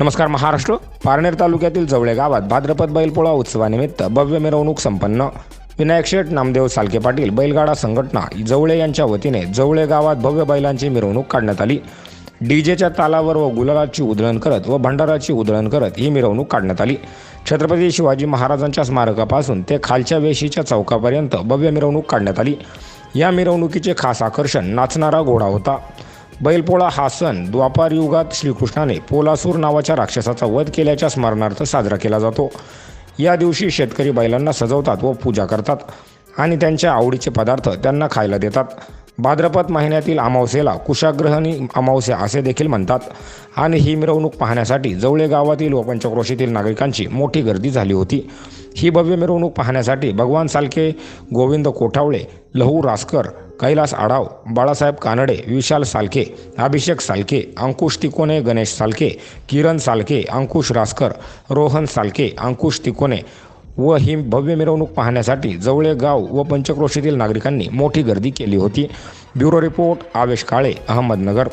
नमस्कार महाराष्ट्र. पारनेर तालुक्यातील जवळे गावात भाद्रपद बैलपोळा उत्सवानिमित्त भव्य मिरवणूक संपन्न. विनायक शेठ नामदेव सालके पाटील बैलगाडा संघटना जवळे यांच्या वतीने जवळे गावात भव्य बैलांची मिरवणूक काढण्यात आली. डीजेच्या तालावर व गुलालाची उधळण करत व भंडाराची उधळण करत ही मिरवणूक काढण्यात आली. छत्रपती शिवाजी महाराजांच्या स्मारकापासून ते खालच्या वेशीच्या चौकापर्यंत भव्य मिरवणूक काढण्यात आली. या मिरवणुकीचे खास आकर्षण नाचणारा घोडा होता. बैलपोळा हा सण द्वापार युगात श्रीकृष्णाने पोलासूर नावाच्या राक्षसाचा वध केल्याच्या स्मरणार्थ साजरा केला जातो. या दिवशी शेतकरी बैलांना सजवतात व पूजा करतात आणि त्यांच्या आवडीचे पदार्थ त्यांना खायला देतात. भाद्रपद महिन्यातील अमावस्येला कुशाग्रहणी अमावस्या असे देखील म्हणतात आणि ही मिरवणूक पाहण्यासाठी जवळे गावातील व पंचक्रोशीतील नागरिकांची मोठी गर्दी झाली होती. ही भव्य मिरवणूक पाहण्यासाठी भगवान सालके गोविंद कोठावळे लहू रासकर कैलास आढाव बाळासाहेब कानडे विशाल सालके अभिषेक सालके अंकुश तिकोने गणेश सालके किरण सालके अंकुश रासकर रोहन सालके अंकुश तिकोने व ही भव्य मिरवणूक पाहण्यासाठी जवळे गाव व पंचक्रोशीतील नागरिकांनी मोठी गर्दी केली होती. Bureau report Avesh Kale Ahmednagar.